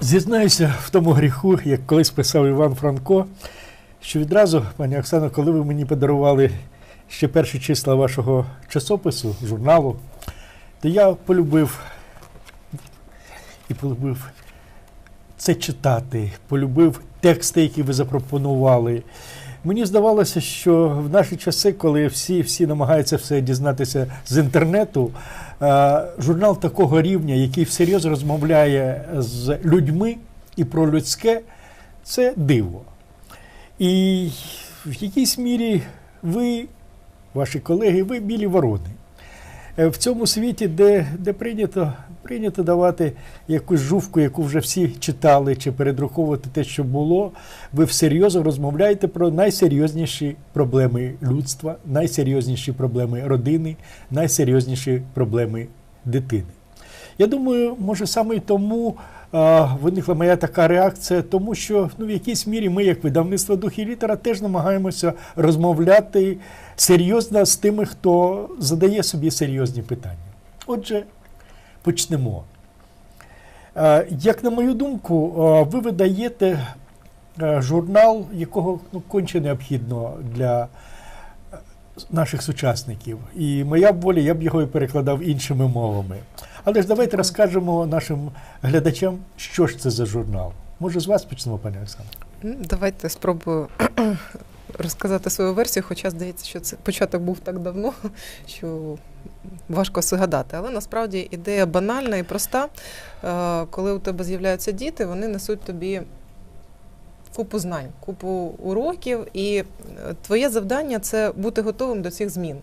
Зізнаюся в тому гріху, як колись писав Іван Франко, що відразу, пані Оксано, коли ви мені подарували ще перші числа вашого часопису, журналу, то я полюбив і полюбив це читати, полюбив тексти, які ви запропонували. Мені здавалося, що в наші часи, коли всі всі намагаються все дізнатися з інтернету, е, журнал такого рівня, який всерйоз розмовляє з людьми і про людське, це диво. І в якійсь мірі ви, ваші колеги, ви білі ворони. Е, В цьому світі, де, де прийнято, прийнято давати якусь жувку, яку вже всі читали, чи передруковувати те, що було, ви всерйоз розмовляєте про найсерйозніші проблеми людства, найсерйозніші проблеми родини, найсерйозніші проблеми дитини. Я думаю, може саме й тому виникла моя така реакція, тому що ну, в якійсь мірі ми, як видавництво дух і літера, теж намагаємося розмовляти серйозно з тими, хто задає собі серйозні питання. Отже, почнемо. Як на мою думку, ви видаєте журнал, якого ну, конче необхідно для е, наших сучасників. І моя воля, я б його і перекладав іншими мовами. Але ж давайте розкажемо нашим глядачам, що ж це за журнал. Може, з вас почнемо, пані Олександр? Давайте спробую розказати свою версію, хоча здається, що це початок був так давно, що важко згадати. Але насправді ідея банальна і проста. Е, Коли у тебе з'являються діти, вони несуть тобі купу знань, купу уроків, і е, твоє завдання це бути готовим до цих змін.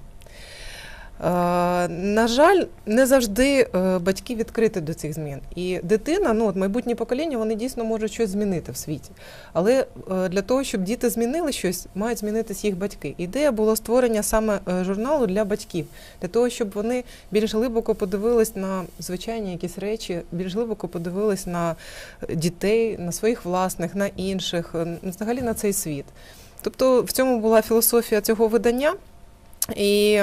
Е, На жаль, не завжди е, батьки відкриті до цих змін. І дитина, ну от майбутнє покоління, вони дійсно можуть щось змінити в світі. Але е, для того, щоб діти змінили щось, мають змінитися їх батьки. Ідея була створення саме журналу для батьків, для того, щоб вони більш глибоко подивились на звичайні якісь речі, більш глибоко подивились на дітей, на своїх власних, на інших, взагалі на цей світ. Тобто в цьому була філософія цього видання. І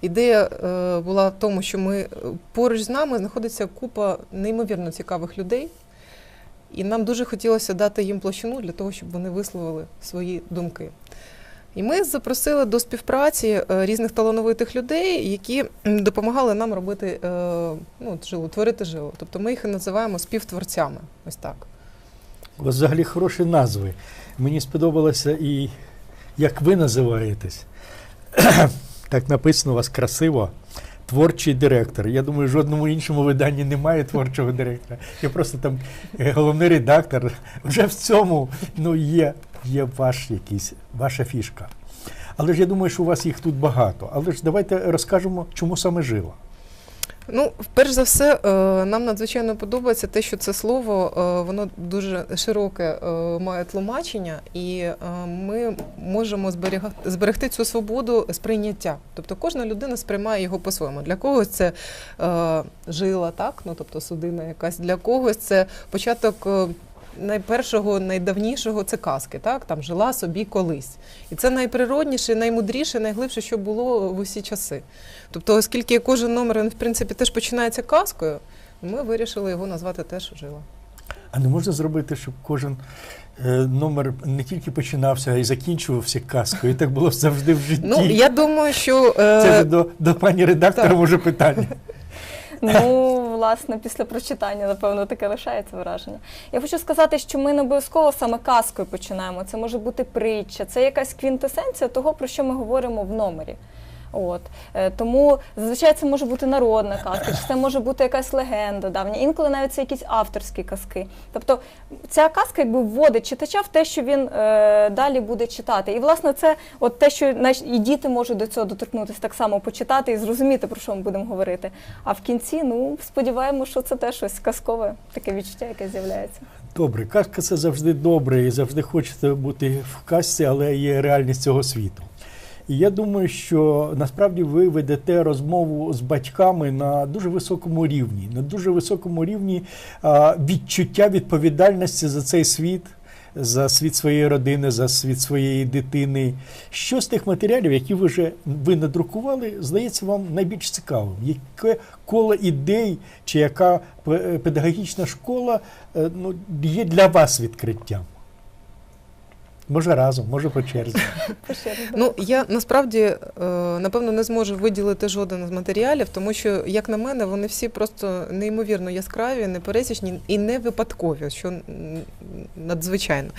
ідея е, була в тому, що ми е, поруч з нами знаходиться купа неймовірно цікавих людей, і нам дуже хотілося дати їм площину для того, щоб вони висловили свої думки. І ми запросили до співпраці е, різних талановитих людей, які допомагали нам робити ну, от жилу, творити жилу. Тобто ми їх і називаємо співтворцями. Ось так. У вас взагалі хороші назви. Мені сподобалося і як ви називаєтесь. так написано у вас красиво. Творчий директор. Я думаю, в жодному іншому виданні немає творчого директора. Я просто там е, головний редактор. Вже в цьому ну, є, є ваш якийсь, ваша фішка. Але ж я думаю, що у вас їх тут багато. Але ж давайте розкажемо, чому саме жила. Ну, перш за все, е, нам надзвичайно подобається те, що це слово е, воно дуже широке е, має тлумачення, і ми можемо зберегти цю свободу сприйняття. Тобто кожна людина сприймає його по-своєму. Для когось це жила, так, ну тобто судина якась, для когось це початок. Найпершого, найдавнішого це казки, так там жила собі колись, і це найприродніше, наймудріше, найглибше, що було в усі часи. Тобто, оскільки кожен номер він, в принципі теж починається казкою, ми вирішили його назвати теж жила. А не можна зробити, щоб кожен е, номер не тільки починався, а й закінчувався казкою. І так було завжди в житті. Ну я думаю, що Це е, до, до пані редактора так. може питання. Ну, власне, після прочитання, напевно, таке лишається враження. Я хочу сказати, що ми не обов'язково саме казкою починаємо. Це може бути притча, це якась квінтесенція того, про що ми говоримо в номері. От Е, тому зазвичай це може бути народна казка, чи це може бути якась легенда давня. Інколи навіть це якісь авторські казки. Тобто ця казка якби вводить читача в те, що він е, далі буде читати. І власне це от те, що і діти можуть до цього доторкнутися, так само почитати і зрозуміти, про що ми будемо говорити. А в кінці, ну сподіваємося, що це теж щось казкове, таке відчуття, яке з'являється. Добре, казка це завжди добре, і завжди хочеться бути в казці, але є реальність цього світу. Я думаю, що насправді ви ведете розмову з батьками на дуже високому рівні, на дуже високому рівні відчуття відповідальності за цей світ, за світ своєї родини, за світ своєї дитини. Що з тих матеріалів, які ви вже ви надрукували, здається вам найбільш цікавим? Яке коло ідей чи яка пе- педагогічна школа е, ну, є для вас відкриттям? Може разом, може по черзі. Ну я насправді е, напевно не зможу виділити жоден з матеріалів, тому що, як на мене, вони всі просто неймовірно яскраві, непересічні і не випадкові, що надзвичайно.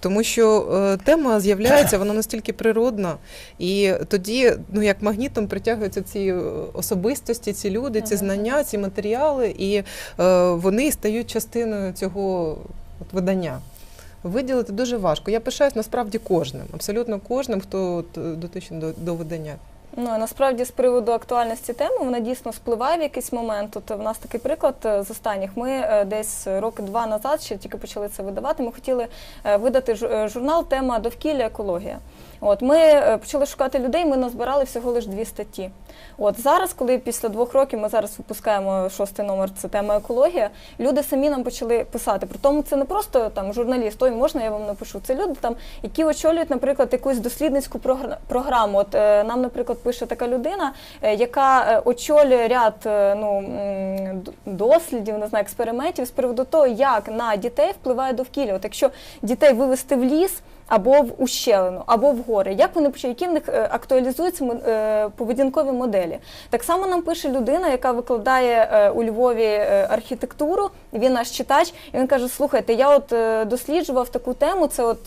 Тому що е, тема з'являється, вона настільки природна, і тоді, ну як магнітом, притягуються ці особистості, ці люди, ці знання, ці матеріали, і е, вони стають частиною цього от, видання. Виділити дуже важко. Я пишаюсь насправді кожним, абсолютно кожним, хто е, дотичний до, до видання. Ну а насправді з приводу актуальності теми вона дійсно спливає в якийсь момент. От в нас такий приклад е, з останніх. Ми е, десь роки два назад ще тільки почали це видавати. Ми хотіли видати жу- журнал тема довкілля екологія. От ми е, почали шукати людей. Ми назбирали всього лише дві статті. От зараз, коли після двох років ми зараз випускаємо шостий номер, це тема екологія. Люди самі нам почали писати. При тому це не просто там журналіст, ой, можна я вам напишу. Це люди там, які очолюють, наприклад, якусь дослідницьку програ- програму. От е, нам, наприклад, пише така людина, е, яка очолює ряд ну, дослідів, не знаю, експериментів з приводу того, як на дітей впливає довкілля. От якщо дітей вивести в ліс. Або в ущелину, або в гори. Як вони які в них е, актуалізуються е, поведінкові моделі? Так само нам пише людина, яка викладає е, у Львові архітектуру. Він наш читач, і він каже: Слухайте, я от досліджував таку тему, це от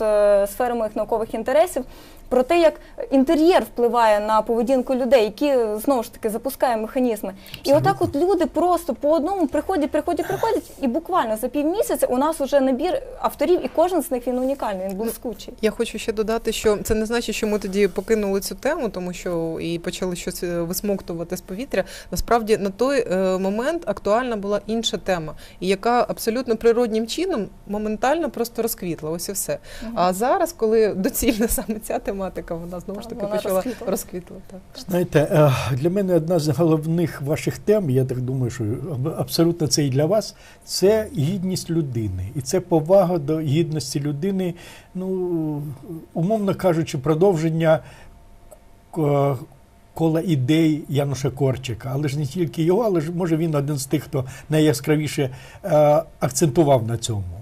сфера моїх наукових інтересів. Про те, як інтер'єр впливає на поведінку людей, які знову ж таки запускає механізми. І отак от люди просто по одному приходять, приходять, приходять, і буквально за півмісяця у нас вже набір авторів, і кожен з них він унікальний, він блискучий. Я хочу ще додати, що це не значить, що ми тоді покинули цю тему, тому що і почали щось е, висмоктувати з повітря. Насправді на той е, момент актуальна була інша тема, і яка абсолютно природнім чином моментально просто розквітла. Ось і все. А зараз, коли доцільна саме ця тематика, вона знову ж таки вона почала розквітла. розквітла. Знаєте, е, для мене одна з головних ваших тем, я так думаю, що абсолютно це і для вас, це гідність людини. І це повага до гідності людини, ну, умовно кажучи, продовження е, кола ідей Януша Корчика. Але ж не тільки його, але ж може він один з тих, хто найяскравіше е, акцентував на цьому.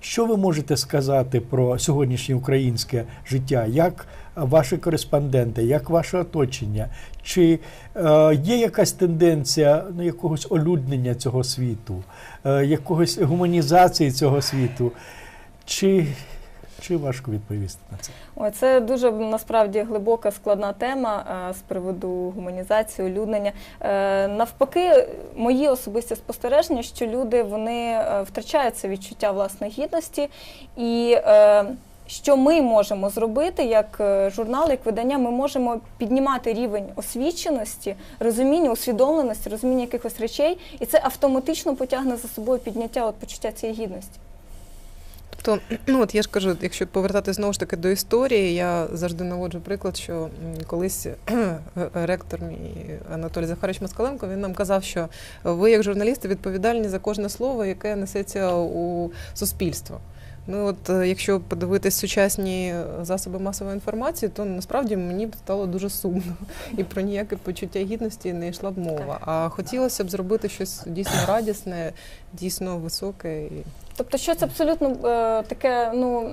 Що ви можете сказати про сьогоднішнє українське життя? Як ваші кореспонденти, як ваше оточення? Чи е, є якась тенденція ну, якогось олюднення цього світу, е, якогось гуманізації цього світу? Чи, чи важко відповісти на це? Ой, це дуже насправді глибока складна тема е, з приводу гуманізації, улюднення. Е, навпаки, мої особисті спостереження, що люди вони е, втрачають це відчуття власної гідності і. Що ми можемо зробити як журнал, як видання, ми можемо піднімати рівень освіченості, розуміння, усвідомленості, розуміння якихось речей, і це автоматично потягне за собою підняття от почуття цієї гідності. Тобто, ну от я ж кажу, якщо повертати знову ж таки до історії, я завжди наводжу приклад, що колись ректор мій Анатолій Захарович Москаленко він нам казав, що ви, як журналісти, відповідальні за кожне слово, яке несеться у суспільство. Ну от е, якщо подивитись сучасні засоби масової інформації, то насправді мені б стало дуже сумно, і про ніяке почуття гідності не йшла б мова. А хотілося б зробити щось дійсно радісне, дійсно високе. І... Тобто щось абсолютно е, таке, ну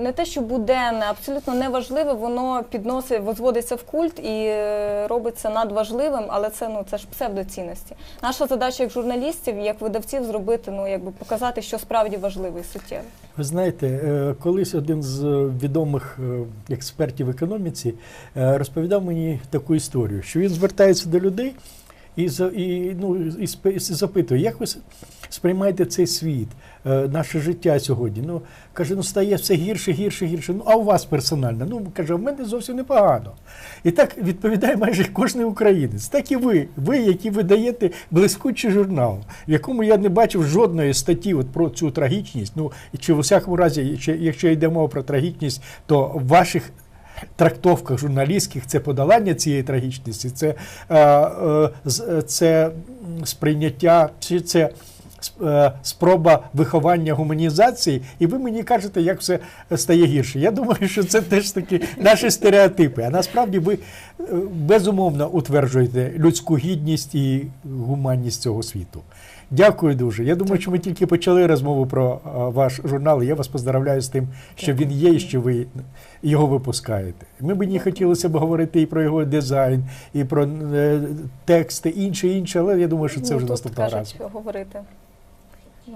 не те, що буденне, абсолютно неважливе, воно підносить, возводиться в культ і е, робиться надважливим, але це ну це ж псевдоцінності. Наша задача як журналістів, як видавців, зробити, ну якби показати, що справді важливо і суттєво. Ви знаєте, е, колись один з відомих е, експертів в економіці е, розповідав мені таку історію, що він звертається до людей і, і, ну, і запитує, як ви сприймаєте цей світ, е, наше життя сьогодні. Ну, каже, ну стає все гірше, гірше, гірше. Ну, а у вас персонально? Ну, каже, в мене зовсім непогано. І так відповідає майже кожен українець. Так і ви, ви, які видаєте блискучий журнал, в якому я не бачив жодної статті от про цю трагічність. Ну, чи в усякому разі, якщо йде мова про трагічність, то ваших трактовках журналістських це подолання цієї трагічності, це, е, е, е, це сприйняття, це спроба виховання гуманізації, і ви мені кажете, як все стає гірше. Я думаю, що це теж таки наші стереотипи. А насправді ви е, безумовно утверджуєте людську гідність і гуманність цього світу. Дякую дуже. Я думаю, що ми тільки почали розмову про ваш журнал. і Я вас поздравляю з тим, що він є і що ви його випускаєте. Ми б не хотілося б говорити і про його дизайн, і про е, тексти, інше, інше, але я думаю, що це Ну, вже наступного разу. говорити.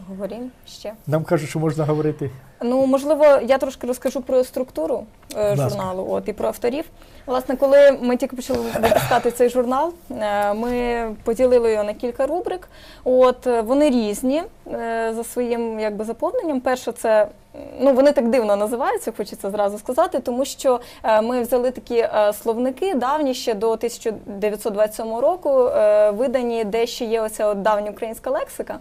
Говоримо ще. Нам кажуть, що можна говорити. Ну, можливо, я трошки розкажу про структуру е, журналу от, і про авторів. Власне, коли ми тільки почали випускати цей журнал, е, ми поділили його на кілька рубрик. От, е, вони різні е, за своїм якби, заповненням. Перше, це ну, вони так дивно називаються, хочеться зразу сказати, тому що е, ми взяли такі е, словники давні ще до 1927 року, е, видані, де ще є оця от давня українська лексика.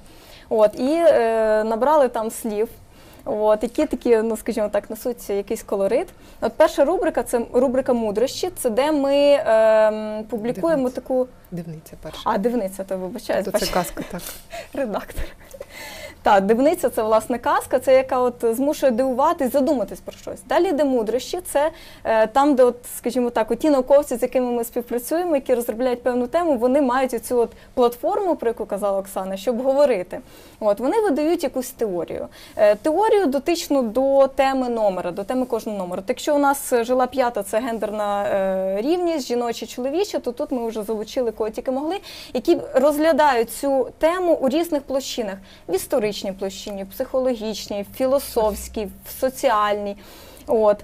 От, і е, набрали там слів. От, які такі, ну скажімо так, несуть якийсь колорит. От перша рубрика це рубрика мудрощі, це де ми е, публікуємо Дивниця. таку. Дивниця перша. А, дивниця, то вибачаю, це казка, так. редактор. Так, дивниця це власне казка, це яка от змушує дивуватись, задуматись про щось. Далі йде мудрощі, це е, там, де, от, скажімо так, ті науковці, з якими ми співпрацюємо, які розробляють певну тему, вони мають оцю от платформу, про яку казала Оксана, щоб говорити. От вони видають якусь теорію. Е, теорію дотичну до теми номера, до теми кожного номера. От якщо у нас жила п'ята, це гендерна е, рівність, жіноче, чоловіче, то тут ми вже залучили кого тільки могли, які розглядають цю тему у різних площинах: в історичній площині, в психологічній, в філософській, в соціальній. От.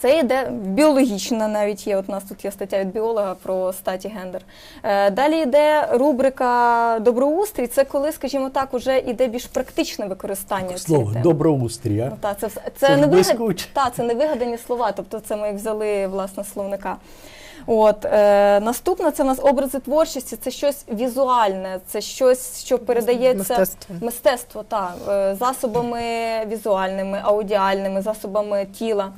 Це йде біологічна навіть є. От у нас тут є стаття від біолога про статі гендер. Е, далі йде рубрика доброустрій. Це коли, скажімо так, уже йде більш практичне використання Слово теми. доброустрій. а? Ну, та, це, це, Це не вигад... та, це не вигадані слова, тобто це ми їх взяли власне словника. От, е, наступне це у нас образи творчості, це щось візуальне, це щось, що передається Мистецтво. мистецтво та, е, засобами візуальними, аудіальними, засобами тіла.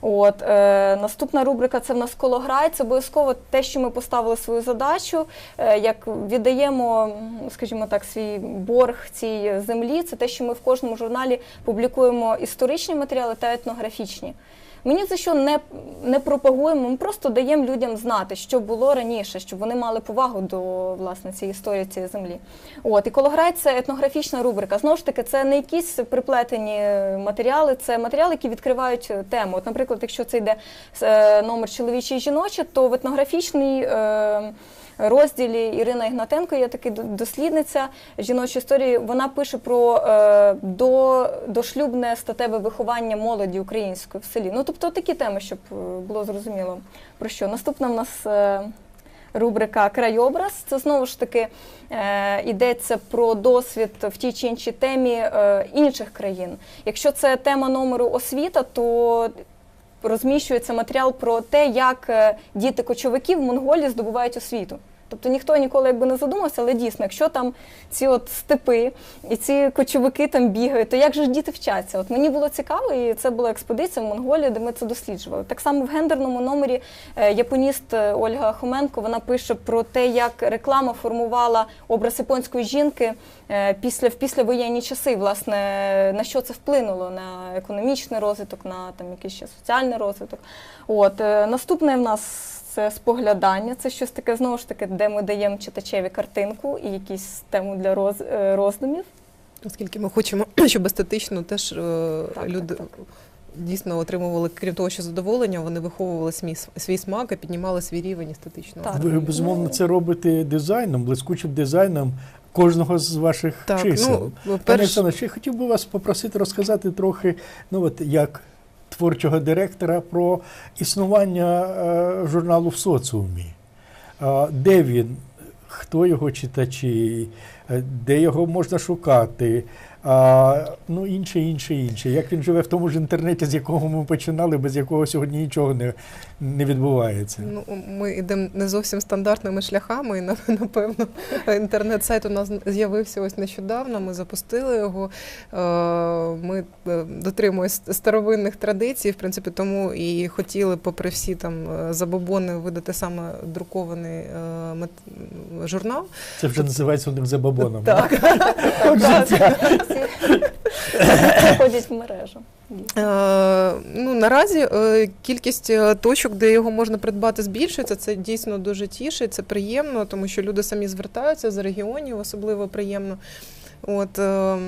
От, е, наступна рубрика це в нас колограй. Це обов'язково те, що ми поставили свою задачу, е, як віддаємо, скажімо так, свій борг цій землі. Це те, що ми в кожному журналі публікуємо історичні матеріали та етнографічні. Ми ні за що не, не пропагуємо, ми просто даємо людям знати, що було раніше, щоб вони мали повагу до власне цієї історії цієї землі. От і колограй це етнографічна рубрика. Знову ж таки, це не якісь приплетені матеріали, це матеріали, які відкривають тему. От, наприклад, якщо це йде е, номер чоловічий і жіноче, то в етнографічній. Е, Розділі Ірина Ігнатенко є таки дослідниця жіночої історії. Вона пише про е, до, дошлюбне статеве виховання молоді української в селі. Ну тобто такі теми, щоб е, було зрозуміло про що. Наступна в нас е, рубрика Крайобраз. Це знову ж таки е, йдеться про досвід в тій чи іншій темі е, інших країн. Якщо це тема номеру освіта, то розміщується матеріал про те, як е, діти кочовиків в Монголії здобувають освіту. Тобто ніхто ніколи якби не задумався, але дійсно, якщо там ці от степи і ці кочовики там бігають, то як же ж діти вчаться? От мені було цікаво, і це була експедиція в Монголії, де ми це досліджували. Так само в гендерному номері е, японіст е, Ольга Хоменко вона пише про те, як реклама формувала образ японської жінки е, після в післявоєнні часи. Власне, на що це вплинуло на економічний розвиток, на там якийсь ще соціальний розвиток. От наступне в нас. Це споглядання, це щось таке знову ж таки, де ми даємо читачеві картинку і якісь тему для роз, е, роздумів. Оскільки ми хочемо, щоб естетично теж е, Так, люди так, так. дійсно отримували, крім того, що задоволення, вони виховували свій, свій смак і піднімали свій рівень естетичного. Так. Ви безумовно це робите дизайном, блискучим дизайном кожного з ваших Так, чисел. ну, Пане перш... Оксано, ще хотів би вас попросити розказати трохи, ну от як творчого директора про існування е, журналу в соціумі. Де він, хто його читачі, е, де його можна шукати, А ну інше, інше, інше. Як він живе в тому ж інтернеті, з якого ми починали, без якого сьогодні нічого не, не відбувається. Ну, ми йдемо не зовсім стандартними шляхами, і напевно інтернет-сайт у нас з'явився ось нещодавно. Ми запустили його. Е, Ми е, дотримуємось старовинних традицій, в принципі, тому і хотіли, попри всі там е, забобони, видати саме друкований журнал. Це вже називається у них забабоном. Так. Всі ходять в мережу. Е, ну, наразі е, кількість е, точок, де його можна придбати, збільшується. Це дійсно дуже тішить, це приємно, тому що люди самі звертаються з регіонів, особливо приємно. От, е,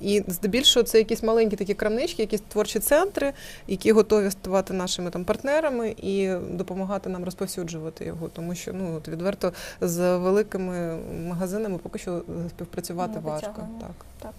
і здебільшого це якісь маленькі такі крамнички, якісь творчі центри, які готові ставати нашими там партнерами і допомагати нам розповсюджувати його. Тому що ну от відверто з великими магазинами поки що співпрацювати Не важко. Так. Так.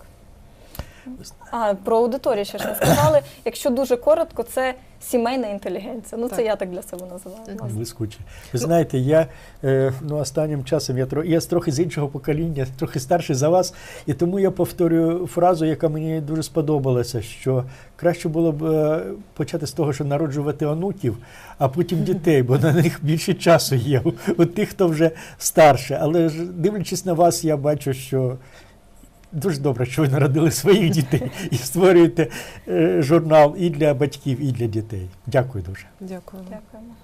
А, про аудиторію ще ж не сказали. Якщо дуже коротко, це сімейна інтелігенція. Ну, це я так для себе називаю. Мгм. Блискуче. Ви знаєте, я е, ну, останнім часом я, я трохи з іншого покоління, трохи старший за вас, і тому я повторюю фразу, яка мені дуже сподобалася, що краще було б е, почати з того, що народжувати онуків, а потім дітей, бо на них більше часу є у, у тих, хто вже старше. Але ж дивлячись на вас, я бачу, що. Дуже добре, що ви народили своїх дітей і створюєте е, журнал і для батьків, і для дітей. Дякую дуже. Дякую. Дякуємо.